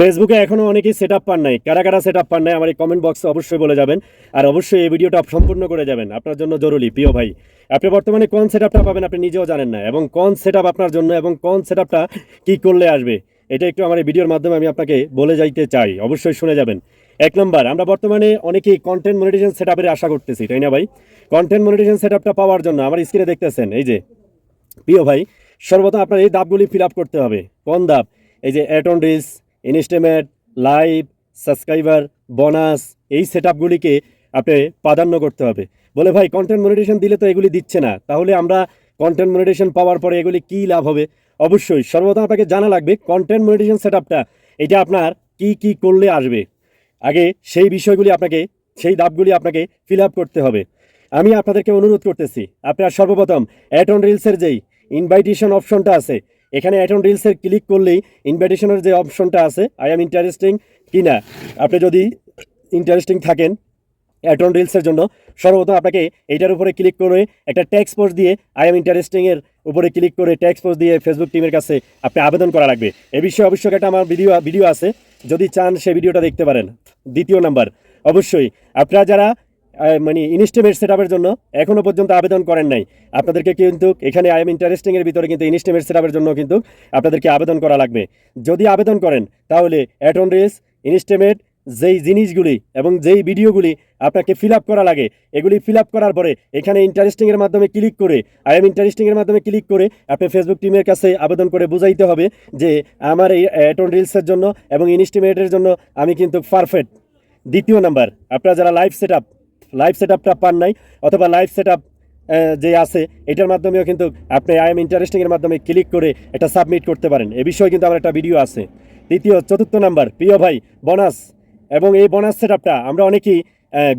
ফেসবুকে এখনও অনেকেই সেট আপ পান নাই। কারা কারা সেট আপ পান নাই, আমার এই কমেন্ট বক্সে অবশ্যই বলে যাবেন। আর অবশ্যই এই ভিডিওটা সম্পূর্ণ করে যাবেন। আপনার জন্য জরুরি, প্রিয় ভাই। আপনি বর্তমানে কোন সেট আপটা পাবেন আপনি নিজেও জানেন না। এবং কোন সেট আপ আপনার জন্য এবং কোন সেট আপটা কী করলে আসবে, এটা একটু আমার এই ভিডিওর মাধ্যমে আমি আপনাকে বলে যাইতে চাই। অবশ্যই শুনে যাবেন। এক নম্বর, আমরা বর্তমানে অনেকেই কন্টেন্ট মনিটাইজেশন সেট আপের আশা করতেছি, তাই না ভাই? কন্টেন্ট মনিটাইজেশন সেট আপটা পাওয়ার জন্য আমার স্ক্রিনে দেখতেছেন, এই যে, প্রিয় ভাই, সর্বপ্রথম আপনার এই ধাপগুলি ফিল আপ করতে হবে। কোন ধাপ এই যে অ্যাটন রিস ইনস্টেমেট লাইভ সাবস্ক্রাইবার বোনাস এই সেট আপগুলিকে আপনি প্রাধান্য করতে হবে। বলে, ভাই কন্টেন্ট মনিটেশন দিলে তো এগুলি দিচ্ছে না। তাহলে আমরা কন্টেন্ট মনিটেশন পাওয়ার পরে এগুলি কী লাভ হবে? অবশ্যই, সর্বপ্রথম আপনাকে জানা লাগবে কন্টেন্ট মনিটেশন সেট আপটা এটা আপনার কি কি করলে আসবে। আগে সেই বিষয়গুলি আপনাকে, সেই দাবগুলি আপনাকে ফিল আপ করতে হবে। আমি আপনাদেরকে অনুরোধ করতেছি, আপনার সর্বপ্রথম অ্যাট অন রিলসের যেই ইনভাইটেশন অপশনটা আছে এখানে অ্যাটন রিলসের ক্লিক করলেই ইনভাইটেশনের যে অপশনটা আছে আই এম ইন্টারেস্টিং কি না আপনি যদি ইন্টারেস্টিং থাকেন অ্যাটন রিলসের জন্য, সর্বপ্রথম আপনাকে এইটার উপরে ক্লিক করে একটা ট্যাক্স পোস্ট দিয়ে আই এম ইন্টারেস্টিংয়ের উপরে ক্লিক করে ট্যাক্স পোস্ট দিয়ে ফেসবুক টিমের কাছে আপনি আবেদন করা লাগবে। এ বিষয়ে অবশ্যই একটা আমার ভিডিও ভিডিও আছে, যদি চান সেই ভিডিওটা দেখতে পারেন। দ্বিতীয় নাম্বার, অবশ্যই আপনারা যারা মানে ইনস্টেমেট সেট আপের জন্য এখনও পর্যন্ত আবেদন করেন নাই। আপনাদেরকে কিন্তু এখানে আই এম ইন্টারেস্টিংয়ের ভিতরে কিন্তু ইনস্টেমেট সেট আপের জন্য কিন্তু আপনাদেরকে আবেদন করা লাগবে। যদি আবেদন করেন, তাহলে অ্যাটন রেস ইনস্টেমেট, যেই জিনিসগুলি এবং যেই ভিডিওগুলি আপনাকে ফিল করা লাগে, এগুলি ফিল করার পরে এখানে ইন্টারেস্টিংয়ের মাধ্যমে ক্লিক করে আই এম ইন্টারেস্টিংয়ের মাধ্যমে ক্লিক করে আপনি ফেসবুক টিমের কাছে আবেদন করে বুঝাইতে হবে যে আমার এই অ্যাটন রিলসের জন্য এবং ইনস্টিমেটের জন্য আমি কিন্তু পারফেক্ট দ্বিতীয় নাম্বার, আপনারা যারা লাইভ সেট লাইভ সেট আপটা পান নাই, অথবা লাইভ সেট আপ যে আছে, এটার মাধ্যমেও কিন্তু আপনি আই এম ইন্টারেস্টিংয়ের মাধ্যমে ক্লিক করে এটা সাবমিট করতে পারেন। এ বিষয়ে কিন্তু আমার একটা ভিডিও আছে। তৃতীয় চতুর্থ নাম্বার প্রিয় ভাই বোনাস এবং এই বোনাস সেট আমরা অনেকেই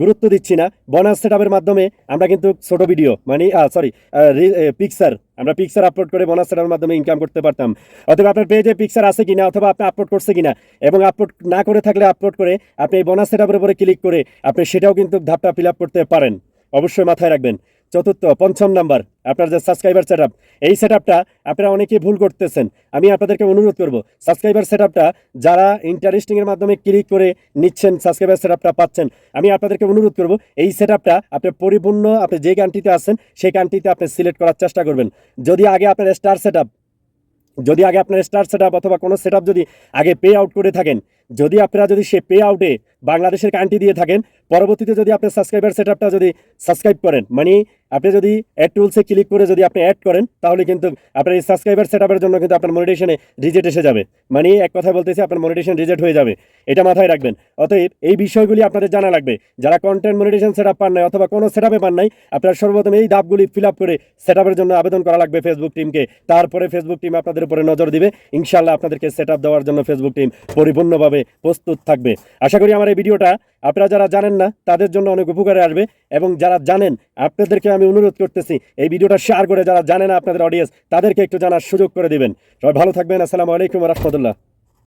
গুরুত্ব দিচ্ছি না। বোনাস সেট মাধ্যমে আমরা কিন্তু ছোট ভিডিও মানে সরি পিকচার আমরা পিকচার আপলোড করে বোনাস সেটআপের মাধ্যমে ইনকাম করতে পারতাম। অথবা আপনার পেজে পিকচার আছে কিনা, অথবা আপনি আপলোড করছে কিনা, এবং আপলোড না করে থাকলে আপলোড করে আপনি এই বোনাস সেট উপরে ক্লিক করে আপনি সেটাও কিন্তু ধাপটা ফিল করতে পারেন। অবশ্যই মাথায় রাখবেন। চতুর্থ, পঞ্চম নাম্বার, আপনার যে সাবস্ক্রাইবার সেট এই সেট আপনারা অনেকেই ভুল করতেছেন। আমি আপনাদেরকে অনুরোধ করব সাবস্ক্রাইবার সেট যারা ইন্টারেস্টিংয়ের মাধ্যমে ক্লিক করে নিচ্ছেন সাবস্ক্রাইবার সেট পাচ্ছেন, আমি আপনাদেরকে অনুরোধ করব, এই সেট আপটা আপনি পরিপূর্ণ, আপনি যে কান্ট্রিতে আছেন, সেই গানটিতে আপনি সিলেক্ট করার চেষ্টা করবেন। যদি আগে আপনার স্টার সেট যদি আগে আপনার স্টার সেট অথবা কোনো সেট যদি আগে পে আউট করে থাকেন, যদি আপনারা যদি সে পে আউটে বাংলাদেশের কান্ট্রি দিয়ে থাকেন, পরবর্তীতে যদি আপনার সাবস্ক্রাইবার সেট যদি সাবস্ক্রাইব করেন মানে আপনি যদি অ্যাড টুলসে ক্লিক করে যদি আপনি অ্যাড করেন, তাহলে কিন্তু আপনার এই সাবস্ক্রাইবার সেট আপের জন্য কিন্তু আপনার মনিটেশনে রিজেক্ট এসে যাবে। মানে এক কথা বলতেছি, আপনার মনিটেশন রিজেক্ট হয়ে যাবে। এটা মাথায় রাখবেন। অতএব এই বিষয়গুলি আপনাদের জানা লাগবে। যারা কন্টেন্ট মনিটেশন সেট আপ পান নাই অথবা কোনো সেট পান নাই, আপনার সর্বপ্রথম এই ধাপগুলি ফিল আপ করে সেট আপের জন্য আবেদন করা লাগবে ফেসবুক টিমকে তারপরে ফেসবুক টিম আপনাদের উপরে নজর দিবে। ইনশাল্লাহ আপনাদেরকে সেট আপ দেওয়ার জন্য ফেসবুক টিম পরিপূর্ণভাবে প্রস্তুত থাকবে। আশা করি আমার এই ভিডিওটা আপনারা যারা জানেন না, তাদের জন্য অনেক উপকারে আসবে। এবং যারা জানেন, আপনাদেরকে আমি অনুরোধ করতেছি, এই ভিডিওটা শেয়ার করে যারা জানে না আপনাদের অডিয়েন্স তাদেরকে একটু জানার সুযোগ করে দিবেন। সবাই ভালো থাকবেন, আসসালামু আলাইকুম রহমতুল্লাহ।